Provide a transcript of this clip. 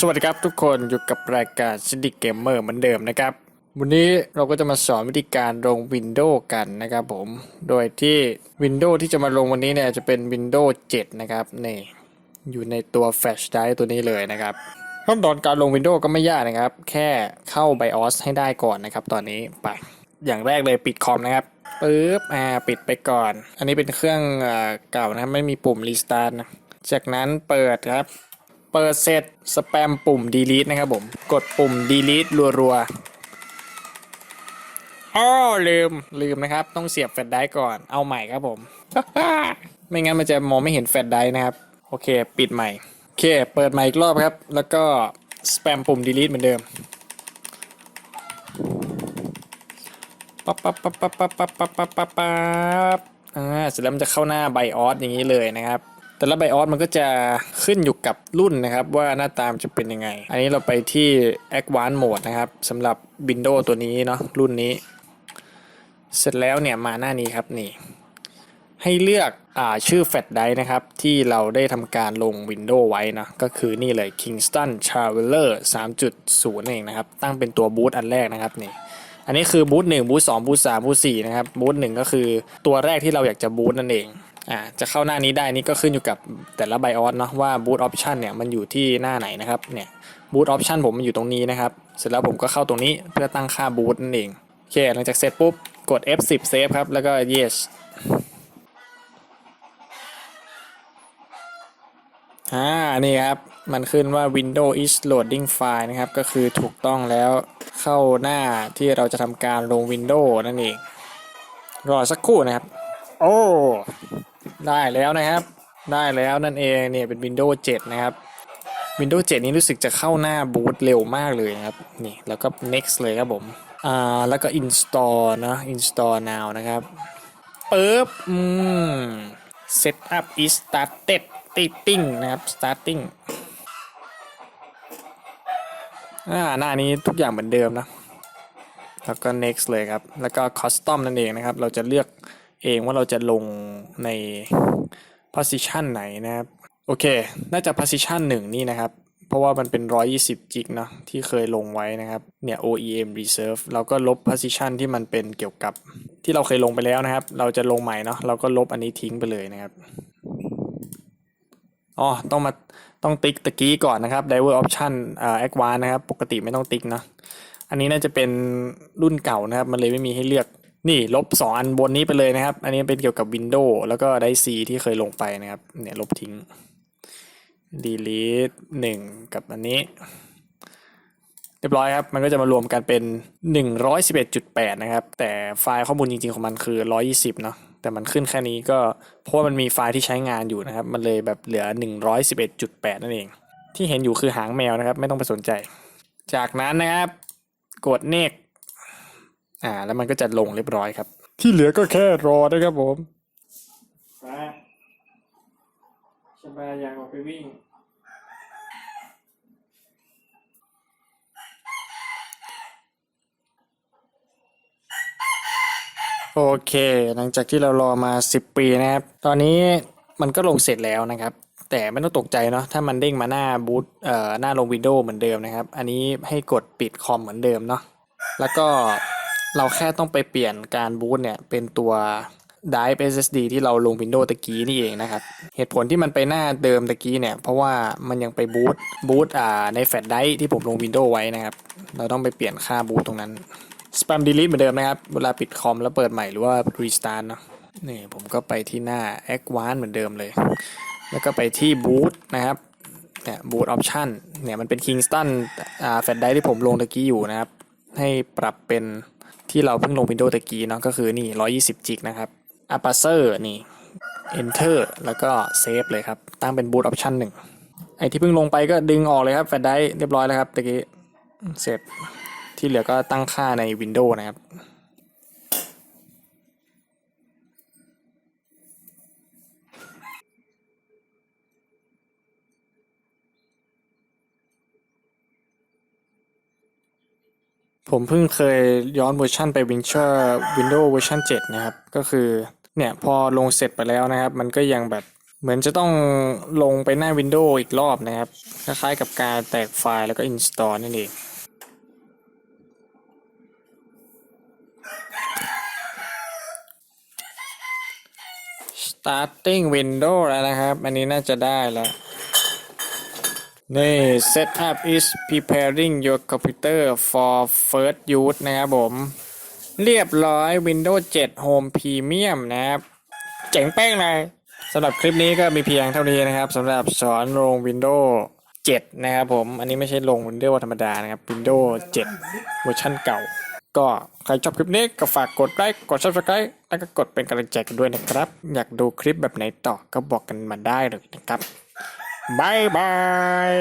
สวัสดีครับทุกคนอยู่กับรายการซิดิเกมเมอร์เหมือนเดิมนะครับ วันนี้เราก็จะมาสอนวิธีการลง Windows กันนะครับผม โดยที่ Windows ที่จะมาลงวันนี้เนี่ยจะเป็น Windows 7 นะครับนี่อยู่ในตัว Flash Drive ตัวนี้เลยนะครับขั้นตอนการลง Windows ก็ไม่ยากนะครับ แค่เข้า BIOS ให้ได้ก่อนนะครับ ตอนนี้ไปอย่างแรกเลยปิดคอมนะครับปึ๊บอ่าปิดไปก่อน อันนี้เป็นเครื่องเก่านะครับไม่มีปุ่ม Restart นะจากนั้นเปิดครับ เปิดเสร็จสแปมปุ่ม delete นะครับผม กดปุ่ม delete รัวๆอ้อลืมลืมนะครับ ต้องเสียบแฟลชไดรฟ์ก่อนเอาใหม่ครับผม ไม่งั้นมันจะมองไม่เห็นแฟลชไดรฟ์นะครับ โอเค ปิดใหม่ โอเค เปิดใหม่อีกรอบครับ แล้วก็สแปมปุ่ม delete เหมือนเดิมปั๊บปั๊บปั๊บปั๊บปั๊บปั๊บปั๊บปั๊บปั๊บปั๊บอ่าเสร็จแล้วมันจะเข้าหน้าไบออสอย่างนี้เลยนะครับ แต่ละไบออสมันก็จะขึ้นอยู่กับรุ่นนะครับ ว่าหน้าตามจะเป็นยังไง อันนี้เราไปที่ Advanced Mode นะครับสำหรับ Windows ตัวนี้เนาะรุ่นนี้ เสร็จแล้วเนี่ยมาหน้านี้ครับนี่ ให้เลือกอ่าชื่อแฟลชไดร์นะครับ ที่เราได้ทำการลง Windows ไว้นะก็คือนี่เลย Kingston Traveler 3.0เองนะครับ ตั้งเป็นตัวบูตอันแรกนะครับนี่อันนี้คือบูธหนึ่งบูธสองบูธสามบูธสี่นะครับบูธหนึ่งก็คือตัวแรกที่เราอยากจะบูธนั่นเอง อ่าจะเข้าหน้านี้ได้นี่ก็ขึ้นอยู่กับแต่ละไบออสเนาะว่าบูธออปชันเนี่ยมันอยู่ที่หน้าไหนนะครับเนี่ยบูธออปชันผมมันอยู่ตรงนี้นะครับ เสร็จแล้วผมก็เข้าตรงนี้เพื่อตั้งค่าบูธนั่นเองโอเคหลังจากเสร็จปุ๊บกด F10 save ครับ แล้วก็ yes อ่า นี่ครับ มันขึ้นว่า Windows is loading file นะครับ ก็คือถูกต้องแล้วเข้าหน้าที่เราจะทำการลง Windows นั่นเอง รอสักครู่นะครับ โอ้ ได้แล้วนะครับ ได้แล้วนั่นเองเนี่ยเป็น Windows 7 นะครับ Windows 7 นี้รู้สึกจะเข้าหน้าบูตเร็วมากเลยนะครับนี่แล้วก็ next เลยครับผมอ่าแล้วก็ install นะ install now นะครับปึ๊บอืม setup is started starting นะครับ starting อ่าหน้านี้ทุกอย่างเหมือนเดิมนะ แล้วก็ next เลยครับ แล้วก็ custom นั่นเองนะครับ เราจะเลือก เองว่าเราจะลงใน position ไหนนะครับ โอเค น่าจะ position 1 นี่นะครับ เพราะว่ามันเป็น 120 จิกเนอะที่เคยลงไว้นะครับ เนี่ย OEM reserve เราก็ลบ position ที่มันเป็นเกี่ยวกับที่เราเคยลงไปแล้วนะครับ เราจะลงใหม่เนาะ เราก็ลบอันนี้ทิ้งไปเลยนะครับอ๋อ ต้องมา ต้องติ๊กตะกี้ก่อนนะครับ diver option อ่า advanced นะครับ ปกติไม่ต้องติ๊กเนะ อันนี้น่าจะเป็นรุ่นเก่านะครับ มันเลยไม่มีให้เลือก นี่ลบ 2 อันบนนี้ไปเลยนะครับ อันนี้เป็นเกี่ยวกับ Windows แล้วก็ได้ C ที่เคยลงไปนะครับ เนี่ยลบทิ้ง delete 1 กับอันนี้ เรียบร้อยครับ มันก็จะมารวมกันเป็น 111.8 นะครับ แต่ไฟล์ข้อมูลจริงๆของมันคือ 120 เนาะแต่มันขึ้นแค่นี้ก็เพราะมันมีไฟล์ที่ใช้งานอยู่นะครับ มันเลยแบบเหลือ 111.8 นั่นเอง ที่เห็นอยู่คือหางแมวนะครับ ไม่ต้องไปสนใจ จากนั้นนะครับ กด next อ่า แล้วมันก็จะลงเรียบร้อยครับ ที่เหลือก็แค่รอนะครับผมมาสบายอยากออกไปวิ่ง โอเค หลังจากที่เรารอมา 10 ปีนะครับ ตอนนี้มันก็ลงเสร็จแล้วนะครับ แต่ไม่ต้องตกใจเนาะถ้ามันเด้งมาหน้าบูตเอ่อหน้าลงวินโดว์เหมือนเดิมนะครับ อันนี้ให้กดปิดคอมเหมือนเดิมเนาะแล้วก็ เราแค่ต้องไปเปลี่ยนการบูตเนี่ยเป็นตัว Drive SSD ที่เราลง Windows ตะกี้นี่เองนะครับ เหตุผลที่มันไปหน้าเดิมตะกี้เนี่ย เพราะว่ามันยังไปบูตบูตอ่าในแฟลชไดรฟ์ที่ผมลง Windows ไว้นะครับ เราต้องไปเปลี่ยนค่าบูตตรงนั้น spam delete เหมือนเดิมนะครับ เวลาปิดคอมแล้วเปิดใหม่หรือว่า restart เนาะนี่ผมก็ไปที่หน้า advanced เหมือนเดิมเลย แล้วก็ไปที่ boot นะครับเนี่ย boot option เนี่ยมันเป็น Kingston อ่าแฟลชไดรฟ์ที่ผมลงตะกี้อยู่นะครับ ให้ปรับเป็น ที่เราเพิ่งลง Windows ตะกี้เนาะก็คือนี่120จิกนะครับ Aperture นี่ Enter แล้วก็ Save เลยครับ ตั้งเป็น Boot Option หนึ่งไอที่เพิ่งลงไปก็ดึงออกเลยครับแฟลชไดรฟ์เรียบร้อยแล้วครับตะกี้เสร็จที่เหลือก็ตั้งค่าใน Windows นะครับ ผมเพิ่งเคยย้อนเวอร์ชันไป Windows Windows เวอร์ชัน7 นะครับ ก็คือเนี่ยพอลงเสร็จไปแล้วนะครับ มันก็ยังแบบเหมือนจะต้องลงไปหน้า Windows อีกรอบนะครับ คล้ายๆกับการแตกไฟล์แล้วก็ install นั่นเอง starting window แล้วนะครับ อันนี้น่าจะได้แล้ว นี่ setup is preparing your computer for first use นะครับผม เรียบร้อย Windows 7 Home Premium นะครับ เจ๋งเป้งเลยสำหรับคลิปนี้ก็มีเพียงเท่านี้นะครับสำหรับสอนลง Windows 7 นะครับผม อันนี้ไม่ใช่ลง Windows ธรรมดานะครับ Windows 7 เวอร์ชันเก่า ก็ใครชอบคลิปนี้ก็ฝากกดไลค์กด Subscribe แล้วก็กดเป็นกำลังใจกันด้วยนะครับ อยากดูคลิปแบบไหนต่อก็บอกกันมาได้เลยนะครับ บายบาย